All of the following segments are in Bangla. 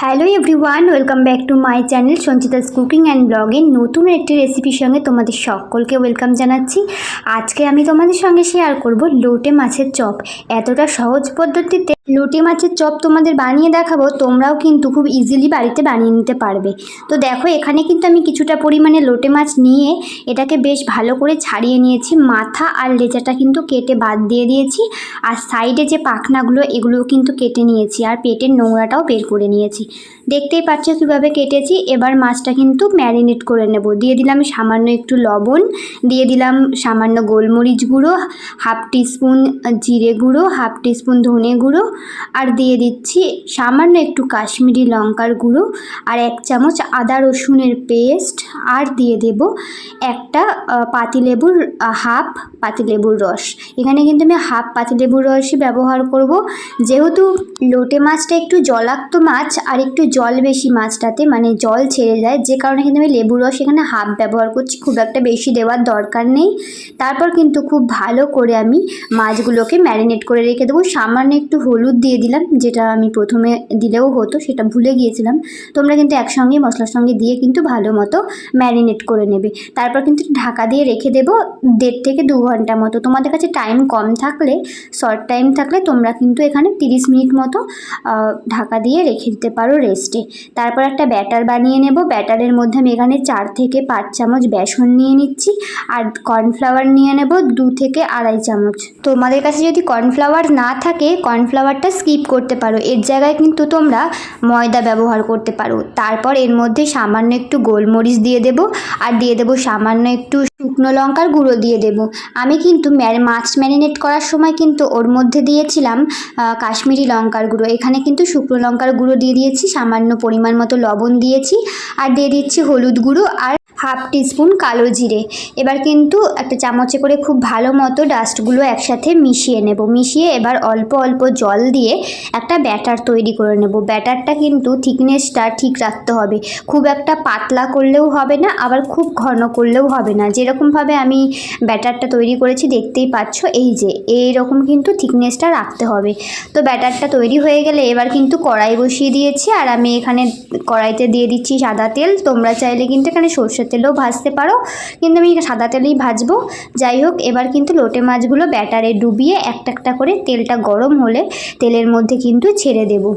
Hello everyone welcome back to my channel Sanchita's cooking and ব্লগে নতুন একটি রেসিপির সঙ্গে তোমাদের সকলকে ওয়েলকাম জানাচ্ছি। আজকে আমি তোমাদের সঙ্গে শেয়ার করব লোটে মাছের চপ। এতটা সহজ পদ্ধতিতে লোটে মাছের চপ তোমাদের বানিয়ে দেখাবো, তোমরাও কিন্তু খুব ইজিলি বাড়িতে বানিয়ে নিতে পারবে। তো দেখো, এখানে কিন্তু আমি কিছুটা পরিমাণে লোটে মাছ নিয়ে এটাকে বেশ ভালো করে ছাড়িয়ে নিয়েছি। মাথা আর লেজাটা কিন্তু কেটে বাদ দিয়ে দিয়েছি। আর সাইডে যে পাখনাগুলো, এগুলোও কিন্তু কেটে নিয়েছি। আর পেটের নোংরাটাও বের করে নিয়েছি। দেখতেই পাচ্ছ কীভাবে কেটেছি? এবার মাছটা কিন্তু ম্যারিনেট করে নেব। দিয়ে দিলাম সামান্য একটু লবণ, দিয়ে দিলাম সামান্য গোলমরিচ গুঁড়ো, হাফ টিস্পুন জিরে গুঁড়ো, হাফ টিস্পুন ধনে গুঁড়ো আর দিয়ে দিচ্ছি সামান্য একটু কাশ্মীরি লঙ্কার গুঁড়ো আর এক চামচ আদা রসুনের পেস্ট আর দিয়ে দেব একটা পাতিলেবুর হাফ পাতিলেবুর রস। এখানে কিন্তু আমি হাফ পাতিলেবুর রসই ব্যবহার করব। যেহেতু লোটে মাছটা একটু জলাক্ত মাছ আর একটু জল বেশি মাছটাতে মানে জল ছেড়ে যায়, যে কারণে কিন্তু আমি লেবুর রস এখানে হাফ ব্যবহার করছি, খুব একটা বেশি দেওয়ার দরকার নেই। তারপর কিন্তু খুব ভালো করে আমি মাছগুলোকে ম্যারিনেট করে রেখে দেবো। সামান্য একটু হলুদ দিয়ে দিলাম, যেটা আমি প্রথমে দিলেও হতো, সেটা ভুলে গিয়েছিলাম। তোমরা কিন্তু একসঙ্গে মশলার সঙ্গে দিয়ে কিন্তু ভালো মতো ম্যারিনেট করে নেবে। তারপর কিন্তু ঢাকা দিয়ে রেখে দেবো দেড় থেকে দু ঘণ্টা মতো। তোমাদের কাছে টাইম কম থাকলে, শর্ট টাইম থাকলে তোমরা কিন্তু এখানে তিরিশ মিনিট মতো ঢাকা দিয়ে রেখে দিতে পারো রেস্টে। তারপর একটা ব্যাটার বানিয়ে নেব। ব্যাটারের মধ্যে আমি এখানে চার থেকে পাঁচ চামচ বেসন নিয়ে নিচ্ছি আর কর্নফ্লাওয়ার নিয়ে নেব দু থেকে আড়াই চামচ। তোমাদের কাছে যদি কর্নফ্লাওয়ার না থাকে কর্নফ্লাওয়ারটা স্কিপ করতে পারো। এর জায়গায় কিন্তু তোমরা ময়দা ব্যবহার করতে পারো। তারপর এর মধ্যে সামান্য একটু গোলমরিচ দিয়ে দেব আর দিয়ে দেব সামান্য একটু শুকনো লঙ্কার গুঁড়ো দিয়ে দেব। আমি কিন্তু মাছ ম্যারিনেট করার সময় কিন্তু ওর মধ্যে দিয়েছিলাম কাশ্মীরি লঙ্কার গুঁড়ো। এখানে কিন্তু শুকনো লঙ্কার গুঁড়ো দিয়ে দিয়েছি, সামান্য পরিমাণ মতো লবণ দিয়েছি আর দিয়ে দিচ্ছি হলুদ গুঁড়ো আর হাফ টিস্পুন কালো জিরে। এবার কিন্তু একটা চামচে করে খুব ভালো মতো ডাস্টগুলো একসাথে মিশিয়ে নেব। মিশিয়ে এবার অল্প অল্প জল দিয়ে একটা ব্যাটার তৈরি করে নেব। ব্যাটারটা কিন্তু থিকনেসটা ঠিক রাখতে হবে। খুব একটা পাতলা করলেও হবে না, আবার খুব ঘন করলেও হবে না। যেরকমভাবে আমি ব্যাটারটা তৈরি করেছি, দেখতেই পাচ্ছ এই যে এই রকম কিন্তু থিকনেসটা রাখতে হবে। তো ব্যাটারটা তৈরি হয়ে গেলে এবার কিন্তু কড়াই বসিয়ে দিয়েছি। আর আমি এখানে কড়াইতে দিয়ে দিচ্ছি সাদা তেল। তোমরা চাইলে কিন্তু এখানে সর্ষের তেলেও ভাজতে পারো। কিন্তু আমি সাদা তেলেই ভাজবো। যাই হোক, এবার কিন্তু লোটে মাছগুলো ব্যাটারে ডুবিয়ে একটা একটা করে তেলটা গরম হলে তেলের মধ্যে কিন্তু ছেড়ে দেবো।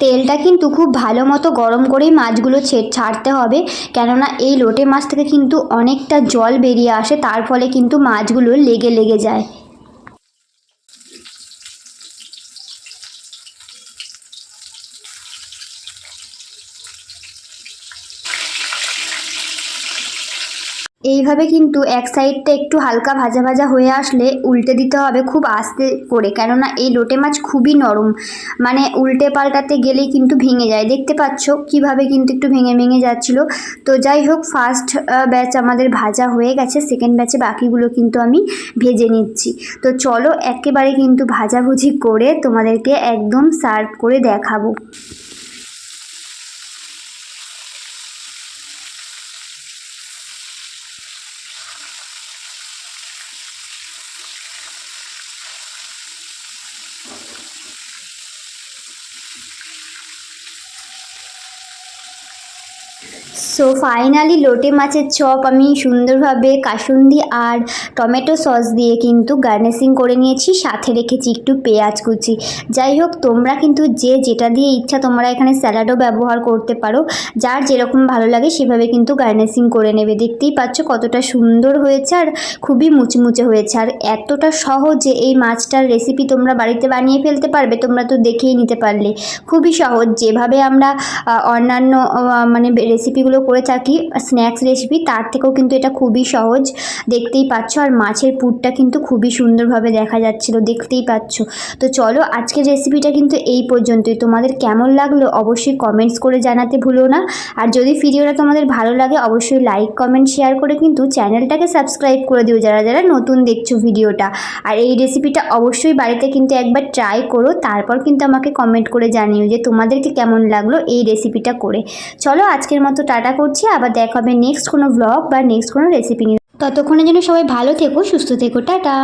তেলটা কিন্তু খুব ভালো মতো গরম করেই মাছগুলো ছাড়তে হবে। কেননা এই লোটে মাছ থেকে কিন্তু অনেকটা জল বেরিয়ে আসে, তার ফলে কিন্তু মাছগুলো লেগে লেগে যায়। এইভাবে কিন্তু এক সাইডটা একটু হালকা ভাজা ভাজা হয়ে আসলে উল্টে দিতে হবে খুব আস্তে করে। কেননা এই লোটে মাছ খুবই নরম। মানে উল্টে পাল্টাতে গেলেই কিন্তু ভেঙে যায়। দেখতে পাচ্ছ কীভাবে কিন্তু একটু ভেঙে ভেঙে যাচ্ছিল। তো যাই হোক ফার্স্ট ব্যাচ আমাদের ভাজা হয়ে গেছে। সেকেন্ড ব্যাচে বাকিগুলো কিন্তু আমি ভেজে নিচ্ছি। তো চলো, একেবারে কিন্তু ভাজাভুজি করে তোমাদেরকে একদম সার্ভ করে দেখাবো। সো ফাইনালি লোটে মাছের চপ আমি সুন্দরভাবে কাসুন্দি আর টমেটো সস দিয়ে কিন্তু গার্নিশিং করে নিয়েছি। সাথে রেখেছি একটু পেঁয়াজ কুচি। যাই হোক, তোমরা কিন্তু যে যেটা দিয়ে ইচ্ছা তোমরা এখানে স্যালাডও ব্যবহার করতে পারো। যার যেরকম ভালো লাগে সেভাবে কিন্তু গার্নিশিং করে নেবে। দেখতেই পাচ্ছ কতটা সুন্দর হয়েছে আর খুবই মুচমুচে হয়েছে। আর এতটা সহজে এই মাছটার রেসিপি তোমরা বাড়িতে বানিয়ে ফেলতে পারবে, তোমরা তো দেখেই নিতে পারলে। খুবই সহজ। যেভাবে আমরা অন্যান্য মানে রেসিপিগুলো করে থাকি স্ন্যাক্স রেসিপি তার থেকেও কিন্তু এটা খুবই সহজ। দেখতেই পাচ্ছ, আর মাছের পুরটা কিন্তু খুবই সুন্দরভাবে দেখা যাচ্ছিল, দেখতেই পাচ্ছ। তো চলো, আজকের রেসিপিটা কিন্তু এই পর্যন্তই। তোমাদের কেমন লাগল অবশ্যই কমেন্টস করে জানাতে ভুলো না। আর যদি ভিডিওটা তোমাদের ভালো লাগে, অবশ্যই লাইক কমেন্ট শেয়ার করে কিন্তু চ্যানেলটাকে সাবস্ক্রাইব করে দিও যারা যারা নতুন দেখছ ভিডিওটা আর এই রেসিপিটা অবশ্যই বাড়িতে কিন্তু একবার ট্রাই করো, তারপর কিন্তু আমাকে কমেন্ট করে জানিও যে তোমাদেরকে কেমন লাগল এই রেসিপিটা করে। চলো, আজকের মতো, টাটা। করছি, আবার দেখা হবে নেক্সট কোনো ব্লগ বা নেক্সট কোনো রেসিপি নিয়ে। ততক্ষণের জন্য সবাই ভালো থেকো, সুস্থ থেকো, টাটা।